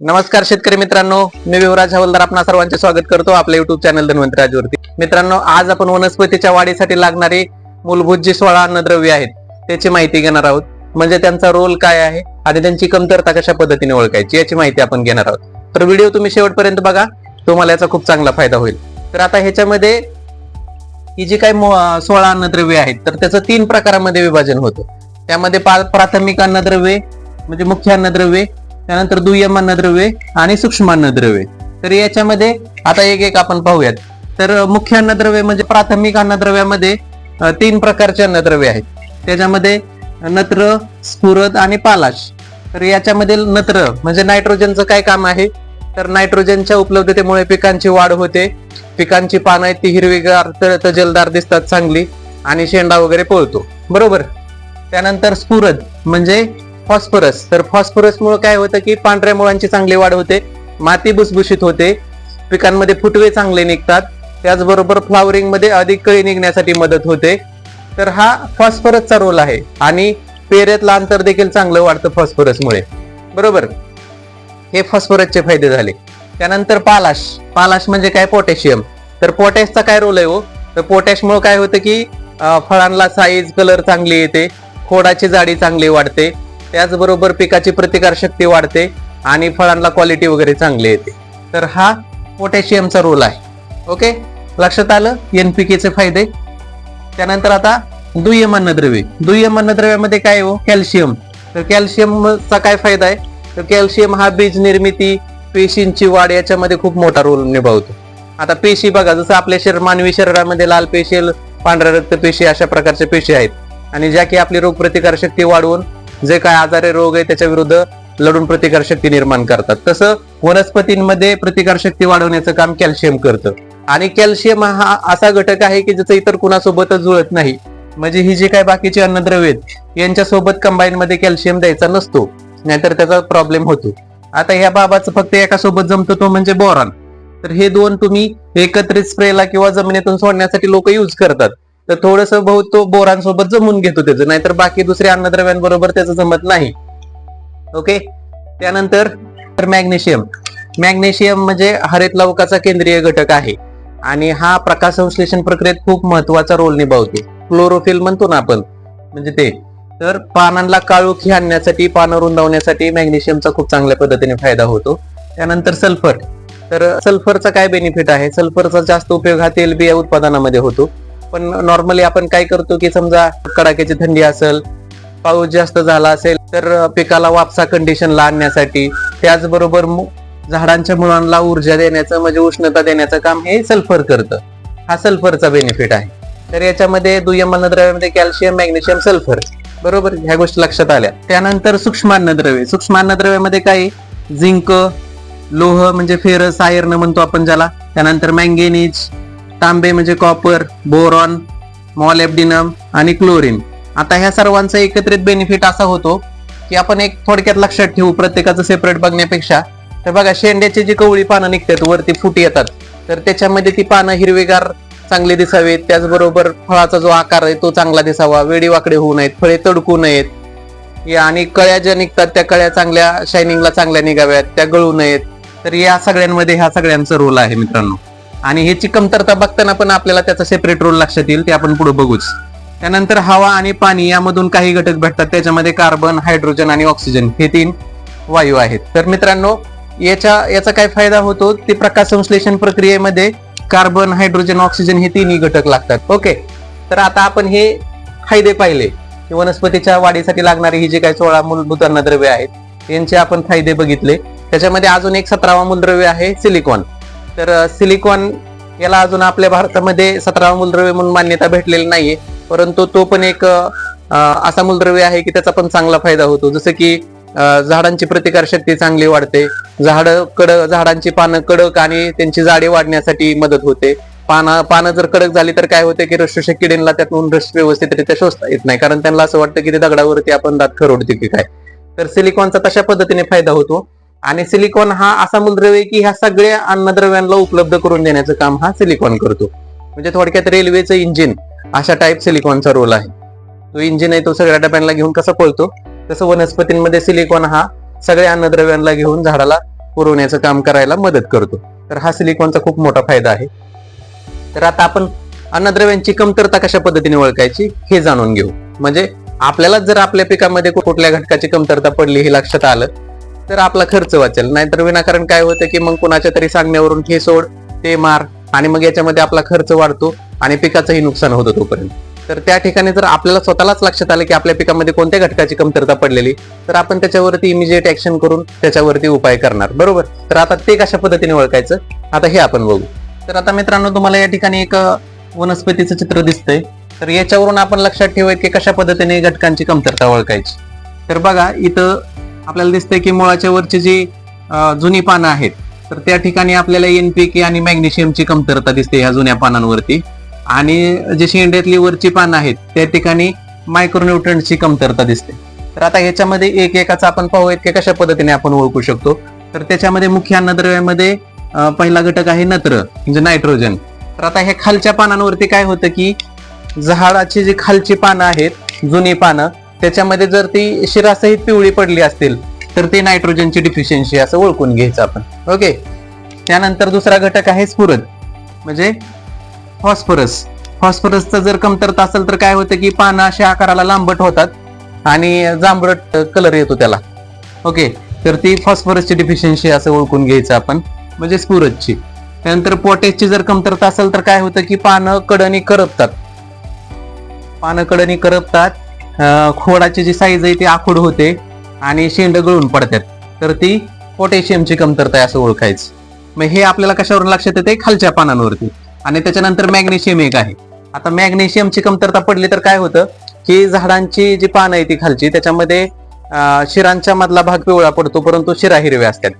नमस्कार शेतकरी मित्रांनो मी विवराज हवलदार आपणा सर्वांचे स्वागत करतो आपल्या युट्यूब चॅनल धन्वंतराजवरती मित्रांनो आज आपण वनस्पतीच्या वाढीसाठी लागणारे मूलभूत जी सोळा अन्नद्रव्य आहेत त्याची माहिती घेणार आहोत. म्हणजे त्यांचा रोल काय आहे आणि त्यांची कमतरता कशा पद्धतीने ओळखायची याची माहिती आपण घेणार आहोत. तर व्हिडिओ तुम्ही शेवटपर्यंत बघा तुम्हाला याचा खूप चांगला फायदा होईल. तर आता ह्याच्यामध्ये ही जी काही सोळा अन्नद्रव्य आहेत तर त्याचं तीन प्रकारामध्ये विभाजन होतं. त्यामध्ये पा- प्राथमिक अन्नद्रव्ये म्हणजे मुख्य अन्नद्रव्ये त्यानंतर दुय्यम अन्नद्रव्ये आणि सूक्ष्म अन्नद्रव्ये तर याच्यामध्ये आता एक एक आपण पाहूयात. तर मुख्य अन्नद्रव्य म्हणजे प्राथमिक अन्नद्रव्यामध्ये तीन प्रकारचे अन्नद्रव्य आहेत. त्याच्यामध्ये नत्र स्फुरद आणि पालाश. तर याच्यामध्ये नत्र म्हणजे नायट्रोजनचं काय काम आहे? तर नायट्रोजनच्या उपलब्धतेमुळे पिकांची वाढ होते. पिकांची पानं आहेत ती हिरवीगार त- दिसतात चांगली आणि शेंडा वगैरे पळतो. बरोबर? त्यानंतर स्फुरद म्हणजे फॉस्फरस. तर फॉस्फरसमुळं काय होतं की पांढऱ्या मुळांची चांगली वाढ होते माती भुसभुशीत होते पिकांमध्ये फुटवे चांगले निघतात त्याचबरोबर फ्लावरिंगमध्ये अधिक कळी निघण्यासाठी मदत होते. तर हा फॉस्फरसचा रोल आहे आणि पेरेतलं अंतर देखील चांगलं वाढतं फॉस्फरसमुळे. बरोबर? हे फॉस्फरसचे फायदे झाले. त्यानंतर पालाश. पालाश म्हणजे काय? पोटॅशियम. तर पोटॅशचा काय रोल आहे हो? तर पोटॅशमुळे काय होतं की फळांला फळांना साईज कलर चांगली येते खोडाची जाडी चांगली वाढते त्याचबरोबर पिकाची प्रतिकार शक्ती वाढते आणि फळांना क्वालिटी वगैरे चांगली येते. तर हा पोटॅशियमचा रोल आहे. ओके लक्षात आलं? एन पी केचे फायदे. त्यानंतर आता दुय्यम अन्नद्रव्ये दुय्यम अन्नद्रव्यामध्ये काय हो? कॅल्शियम. तर कॅल्शियमचा काय फायदा आहे? तर कॅल्शियम हा बीज निर्मिती पेशींची वाढ याच्यामध्ये खूप मोठा रोल निभावतो. आता पेशी बघा जसं आपल्या शरीर मानवी शरीरामध्ये लाल पेशी पांढऱ्या रक्त पेशी अशा प्रकारच्या पेशी आहेत. आणि ज्या की आपली रोगप्रतिकार शक्ती वाढवून जे काय आजारे रोग आहे त्याच्या विरुद्ध लढून प्रतिकार शक्ती निर्माण करतात. तसं वनस्पतींमध्ये प्रतिकार शक्ती वाढवण्याचं काम कॅल्शियम करतं. आणि कॅल्शियम हा असा घटक आहे की ज्याचं इतर कुणासोबतच जुळत नाही. म्हणजे ही जी काय बाकीची अन्नद्रव्य आहेत यांच्यासोबत कंबाईन मध्ये कॅल्शियम द्यायचा नसतो. नाहीतर त्याचा प्रॉब्लेम होतो. आता ह्या बाबाचं फक्त एका सोबत जमतो तो म्हणजे बोरॉन तर हे दोन तुम्ही एकत्रित स्प्रेला किंवा जमिनीतून सोडण्यासाठी लोक यूज करतात. तर थोडस बहुत तो बोरांसोबत जमून घेतो त्याचं नाहीतर बाकी दुसऱ्या अन्नद्रव्यांबरोबर त्याचं जमत नाही. ओके त्यानंतर तर मॅग्नेशियम. मॅग्नेशियम म्हणजे हरित लवकाचा केंद्रीय घटक आहे. आणि हा प्रकाश संश्लेषण प्रक्रियेत खूप महत्त्वाचा रोल निभावतो. क्लोरोफिल म्हणतो ना आपण म्हणजे ते. तर पानांना काळोखी आणण्यासाठी पानं रुंदावण्यासाठी मॅग्नेशियमचा खूप चांगल्या पद्धतीने फायदा होतो. त्यानंतर सल्फर. तर सल्फरचा काय बेनिफिट आहे? सल्फरचा जास्त उपयोग हा तेलबिया उत्पादनामध्ये होतो. पण नॉर्मली आपण काय करतो की समजा कडाक्याची थंडी असेल पाऊस जास्त झाला असेल तर पिकाला वापसा कंडिशनला आणण्यासाठी त्याचबरोबर झाडांच्या मुळांना ऊर्जा देण्याचं म्हणजे उष्णता देण्याचं काम हे सल्फर करतं. हा सल्फरचा बेनिफिट आहे. तर याच्यामध्ये दुय्यम अन्नद्रव्यामध्ये कॅल्शियम मॅग्नेशियम सल्फर बरोबर? ह्या गोष्टी लक्षात आल्या. त्यानंतर सूक्ष्म अन्नद्रव्य. सूक्ष्म अन्नद्रव्यामध्ये काय? झिंक लोह म्हणजे फेरस आयर्न म्हणतो आपण ज्याला. त्यानंतर मँगेनीज तांबे म्हणजे कॉपर बोरॉन मॉलेब्डिनम आणि क्लोरीन आता ह्या सर्वांचा एकत्रित बेनिफिट असा होतो की आपण एक थोडक्यात लक्षात ठेवू प्रत्येकाचं सेपरेट बघण्यापेक्षा. तर बघा शेंड्याची जी कवळी पानं निघतात वरती फुटी येतात. तर त्याच्यामध्ये ती पानं हिरवीगार चांगली दिसावीत. त्याचबरोबर फळाचा जो आकार आहे तो चांगला दिसावा. वेडी वाकडे होऊ नयेत फळे तडकू नयेत. या आणि कळ्या ज्या निघतात त्या कळ्या चांगल्या शायनिंगला चांगल्या निघाव्यात त्या गळू नयेत. तर या सगळ्यांमध्ये ह्या सगळ्यांचा रोल आहे मित्रांनो. आणि ह्याची कमतरता बघताना पण आपल्याला त्याचा सेपरेट रोल लक्षात येईल ते आपण पुढे बघूच. त्यानंतर हवा आणि पाणी यामधून काही घटक भेटतात त्याच्यामध्ये कार्बन हायड्रोजन आणि ऑक्सिजन हे तीन वायू आहेत. तर मित्रांनो याच्या याचा काय फायदा होतो? ते प्रकाश संश्लेषण प्रक्रियेमध्ये कार्बन हायड्रोजन ऑक्सिजन हे तिन्ही घटक लागतात. ओके तर आता आपण हे फायदे पाहिले. की वनस्पतीच्या वाढीसाठी लागणारी ही जे काही सोळा मूलभूत अन्नद्रव्य आहेत यांचे आपण फायदे बघितले. त्याच्यामध्ये अजून एक सतरावा मूलद्रव्य आहे सिलिकॉन तर सिलिकॉन याला अजून आपल्या भारतामध्ये सतरावा मूलद्रव्य म्हणून मान्यता भेटलेली नाहीये. परंतु तो पण एक असा मूलद्रव्य आहे की त्याचा पण चांगला फायदा होतो. जसं की झाडांची प्रतिकार शक्ती चांगली वाढते. झाड कड झाडांची पानं कडक आणि त्यांची जाडी वाढण्यासाठी मदत होते. पानं पानं जर कडक झाली तर काय होते की रसशोषक किडींना त्यातून रस व्यवस्थितरित्या शोषता येत नाही. कारण त्यांना असं वाटतं की ते दगडावरती आपण दात खरोडते की काय. तर सिलिकॉनचा तशा पद्धतीने फायदा होतो. आणि सिलिकॉन हा असा मूलद्रव्य आहे की ह्या सगळ्या अन्नद्रव्यांना उपलब्ध करून देण्याचं काम हा सिलिकॉन करतो. म्हणजे थोडक्यात रेल्वेचं इंजिन अशा टाईप सिलिकॉनचा रोल आहे. तो इंजिन आहे तो सगळ्या डब्यांना घेऊन कसा पळतो? तसं वनस्पतींमध्ये सिलिकॉन हा सगळ्या अन्नद्रव्यांना घेऊन झाडाला पुरवण्याचं काम करायला मदत करतो. तर हा सिलिकॉनचा खूप मोठा फायदा आहे. तर आता आपण अन्नद्रव्यांची कमतरता कशा पद्धतीने ओळखायची हे जाणून घेऊ. म्हणजे आपल्याला जर आपल्या पिकामध्ये कुठल्या घटकाची कमतरता पडली हे लक्षात आलं तर आपला खर्च वाचेल. नाहीतर विनाकारण काय होतं की मग कुणाच्या तरी सांगण्यावरून हे सोड ते मार आणि मग याच्यामध्ये आपला खर्च वाढतो आणि पिकाचंही नुकसान होतं तोपर्यंत. तर त्या ठिकाणी जर आपल्याला स्वतःलाच लक्षात आलं की आपल्या पिकामध्ये कोणत्या घटकाची कमतरता पडलेली तर आपण त्याच्यावरती इमिजिएट ऍक्शन करून त्याच्यावरती उपाय करणार. बरोबर? तर आता ते कशा पद्धतीने ओळखायचं? आता हे आपण बघू. तर आता मित्रांनो तुम्हाला या ठिकाणी एक वनस्पतीचं चित्र दिसतंय. तर याच्यावरून आपण लक्षात ठेवायचं की कशा पद्धतीने घटकांची कमतरता ओळखायची. तर बघा इथं आपल्याला दिसतंय की मुळाच्या वरची जी जुनी पानं आहेत तर त्या ठिकाणी आपल्याला एनपीके आणि मॅग्नेशियमची कमतरता दिसते ह्या जुन्या पानांवरती. आणि जे शेंड्यातली वरची पानं आहेत त्या ठिकाणी मायक्रोन्युट्रंटची कमतरता दिसते. तर आता ह्याच्यामध्ये एक एकाचा आपण पाहूयात की कशा पद्धतीने आपण ओळखू शकतो. तर त्याच्यामध्ये मुख्य अन्नद्रव्यामध्ये पहिला घटक आहे नत्र म्हणजे नायट्रोजन तर आता हे खालच्या पानांवरती काय होतं की झाडाची जी खालची पानं आहेत जुनी पानं त्याच्यामध्ये जर ती शिरासहित पिवळी पडली असतील तर ती नायट्रोजनची डिफिशियन्सी असं ओळखून घ्यायचं आपण. ओके त्यानंतर दुसरा घटक आहे स्फुरद. म्हणजे फॉस्फरस. फॉस्फरसचं जर कमतरता असेल तर काय होतं की पानं अशा आकाराला लांबट होतात आणि जांभळट कलर येतो त्याला. ओके तर ती फॉस्फरसची डिफिशियन्सी असं ओळखून घ्यायचं आपण म्हणजे स्फुरदची. त्यानंतर पोटॅशची जर कमतरता असेल तर काय होतं की पानं कडणी करपतात. पानं कडणी करपतात. खोडाची जी साईज आहे ती आखूड होते आणि शेंड गळून पडतात. तर ती पोटॅशियमची कमतरता आहे असं ओळखायचं. मग हे आपल्याला कशावरून लक्षात येते खालच्या पानांवरती. आणि त्याच्यानंतर मॅग्नेशियम एक आहे. आता मॅग्नेशियमची कमतरता पडली तर काय होतं? की झाडांची जी पानं आहे ती खालची त्याच्यामध्ये शिरांच्या मधला भाग पिवळा पडतो परंतु शिरा हिरव्या असतात.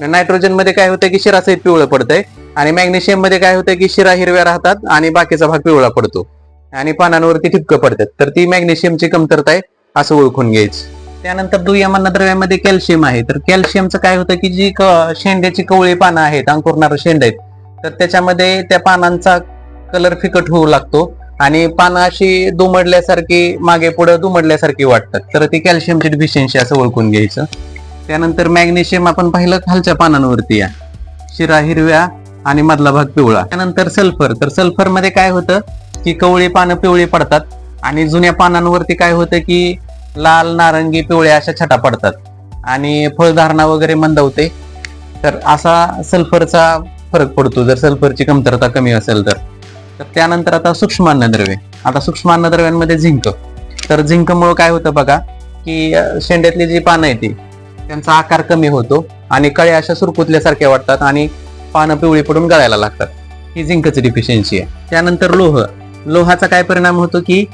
नायट्रोजनमध्ये काय होतं की शिरासहित पिवळं पडतंय आणि मॅग्नेशियममध्ये काय होतं की शिरा हिरव्या राहतात आणि बाकीचा भाग पिवळा पडतो. आणि पानांवरती ठिपकं पडतात. तर ती मॅग्नेशियमची कमतरता आहे असं ओळखून घ्यायची. त्यानंतर दुय्यम अन्नद्रव्यामध्ये कॅल्शियम आहे. तर कॅल्शियमचं काय होतं की जी शेंड्याची कवळी पानं आहेत अंकुरणारे शेंड आहेत तर त्याच्यामध्ये त्या पानांचा कलर फिकट होऊ लागतो आणि पानं अशी दुमडल्यासारखी मागे पुढे दुमडल्यासारखी वाटतात. तर ती कॅल्शियमची डिफिशियन्सी असं ओळखून घ्यायचं. त्यानंतर मॅग्नेशियम आपण पाहिलं खालच्या पानांवरती या. शिरा हिरव्या आणि मधला भाग पिवळा. त्यानंतर सल्फर. तर सल्फरमध्ये काय होतं? की कवळी पानं पिवळी पडतात आणि जुन्या पानांवरती काय होतं की लाल नारंगी पिवळ्या अशा छटा पडतात आणि फळधारणा वगैरे मंदवते. तर असा सल्फरचा फरक पडतो. जर सल्फरची कमतरता कमी असेल तर. तर त्यानंतर आता सूक्ष्म अन्नद्रव्ये आता सूक्ष्म अन्नद्रव्यांमध्ये झिंक. तर झिंकमुळं काय होतं बघा की शेंड्यातली जी पानं आहे ती त्यांचा आकार कमी होतो आणि कळ्या अशा सुरकुतल्यासारख्या वाटतात आणि पानं पिवळी पडून गळायला लागतात. ही झिंकची डिफिशियन्सी आहे. त्यानंतर लोह. लोहाचा काय परिणाम होतो की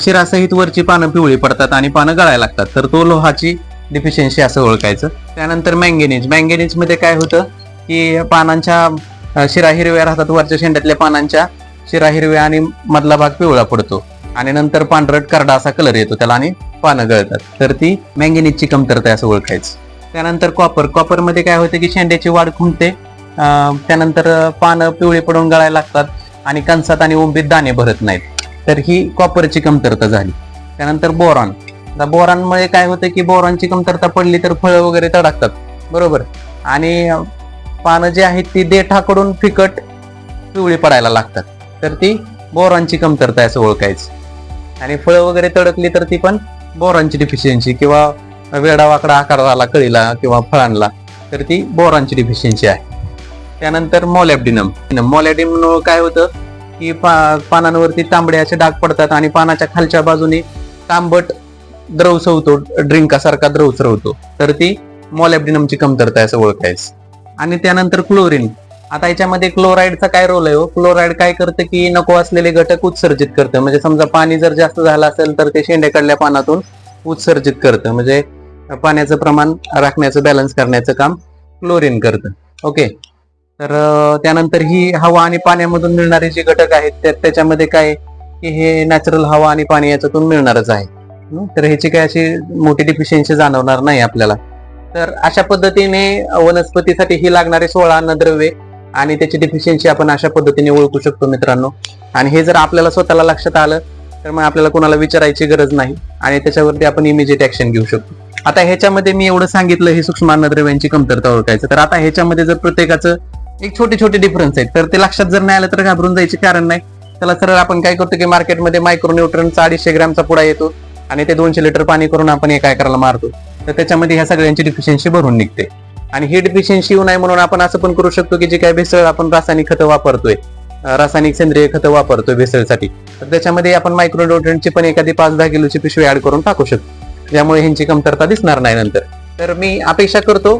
शिरासहित वरची पानं पिवळी पडतात आणि पानं गळायला लागतात. तर तो लोहाची डिफिशियन्सी असं ओळखायचं. त्यानंतर मँगेनीज मँगेनीजमध्ये काय होतं की पानांच्या शिरा हिरव्या राहतात. वरच्या शेंड्यातल्या पानांच्या शिरा हिरव्या आणि मधला भाग पिवळा पडतो. आणि नंतर पांढरट करडा असा कलर येतो त्याला आणि पानं गळतात. तर ती मँगेनीजची कमतरता असं ओळखायचं. त्यानंतर कॉपर कॉपरमध्ये काय होतं की शेंड्याची वाढ खुंटते. त्यानंतर पानं पिवळी पडून गळायला लागतात. आणि कणसात आणि उंबीत दाणे भरत नाहीत. तर ही कॉपरची कमतरता झाली. त्यानंतर बोरॉन. आता बोरॉनमुळे काय होतं की बोरॉनची कमतरता पडली तर फळं वगैरे तडकतात बरोबर? आणि पानं जी आहेत ती देठाकडून फिकट पिवळी पडायला लागतात. तर ती बोरॉनची कमतरता असं ओळखायचं. आणि फळं वगैरे तडकली तर ती पण बोरॉनची डिफिशियन्सी किंवा वेडा वाकडा आकार झाला कळीला किंवा फळांना तर ती बोरॉनची डिफिशियन्सी आहे. त्यानंतर मॉलॅब्डिनम. मॉलॅब्डिनम काय होतं की पा पानांवरती तांबडे असे डाग पडतात आणि पानाच्या खालच्या बाजूने तांबट द्रव सवतो ड्रिंकासारखा द्रव तर ती मॉलॅबडिनमची कमतरता आहे असं ओळखायचं. आणि त्यानंतर क्लोरीन. आता याच्यामध्ये क्लोराईडचा काय रोल आहे हो? क्लोराईड काय करतं की नको असलेले घटक उत्सर्जित करतं. म्हणजे समजा पाणी जर जास्त झालं असेल तर ते शेंड्याकडल्या पानातून उत्सर्जित करतं. म्हणजे पाण्याचं प्रमाण राखण्याचं बॅलन्स करण्याचं काम क्लोरीन करतं. ओके? तर त्यानंतर ही हवा आणि पाण्यामधून मिळणारे जे घटक आहेत त्या- त्याच्यामध्ये काय की हे नॅचरल हवा आणि पाणी याच्यातून मिळणारच आहे. तर ह्याची काय अशी मोठी डिफिशियन्सी जाणवणार नाही आपल्याला. तर अशा पद्धतीने वनस्पतीसाठी ही लागणारे सोळा अन्नद्रव्ये आणि त्याची डिफिशियन्सी आपण अशा पद्धतीने ओळखू शकतो मित्रांनो. आणि हे जर आपल्याला स्वतःला लक्षात आलं तर मग आपल्याला कोणाला विचारायची गरज नाही आणि त्याच्यावरती आपण इमिजिएट ऍक्शन घेऊ शकतो. आता ह्याच्यामध्ये मी एवढं सांगितलं हे सूक्ष्म अन्नद्रव्यांची कमतरता ओळखायचं. तर आता ह्याच्यामध्ये जर प्रत्येकाचं एक छोटे छोटे डिफरन्स आहेत. तर ते लक्षात जर नाही आलं तर घाबरून जायचे कारण नाही. त्याला सरळ आपण काय करतो की मार्केटमध्ये मायक्रोन्यूट्रनचा अडीचशे ग्रॅमचा पुडा येतो आणि ते दोनशे लिटर पाणी करून आपण एका एकराला मारतो. तर त्याच्यामध्ये ह्या सगळ्यांची डिफिशियन्सी भरून निघते. आणि ही डिफिशियन्सी येऊ नये म्हणून आपण असं पण करू शकतो की जे काही भेसळ आपण रासायनिक खतं वापरतोय रासायनिक सेंद्रिय खतं वापरतोय भेसळसाठी. तर त्याच्यामध्ये आपण मायक्रोन्यूट्रनची पण एखादी पाच दहा किलोची पिशवी ऍड करून टाकू शकतो. ज्यामुळे ह्यांची कमतरता दिसणार नाही नंतर. तर मी अपेक्षा करतो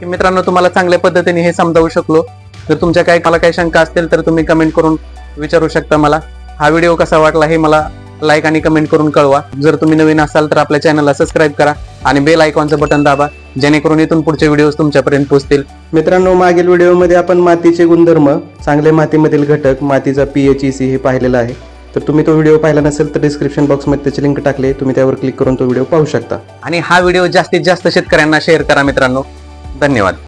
की मित्रांनो तुम्हाला चांगल्या पद्धतीने हे समजावू शकलो. जर तुमच्या काही मला काही शंका असतील तर तुम्ही कमेंट करून विचारू शकता मला. हा व्हिडिओ कसा वाटला हे मला लाईक आणि कमेंट करून कळवा. जर तुम्ही नवीन असाल तर आपल्या चॅनलला सबस्क्राईब करा आणि बेल आयकॉनचं बटन दाबा जेणेकरून इथून पुढचे व्हिडिओ तुमच्यापर्यंत पोहोचतील. मित्रांनो मागील व्हिडिओमध्ये आपण मातीचे गुणधर्म चांगल्या मातीमधील घटक मातीचा पीएच ई हे पाहिलेला आहे. तर तुम्ही तो व्हिडिओ पाहिला नसेल तर डिस्क्रिप्शन बॉक्समध्ये त्याची लिंक टाकले तुम्ही त्यावर क्लिक करून तो व्हिडिओ पाहू शकता. आणि हा व्हिडिओ जास्तीत जास्त शेतकऱ्यांना शेअर करा मित्रांनो. धन्यवाद.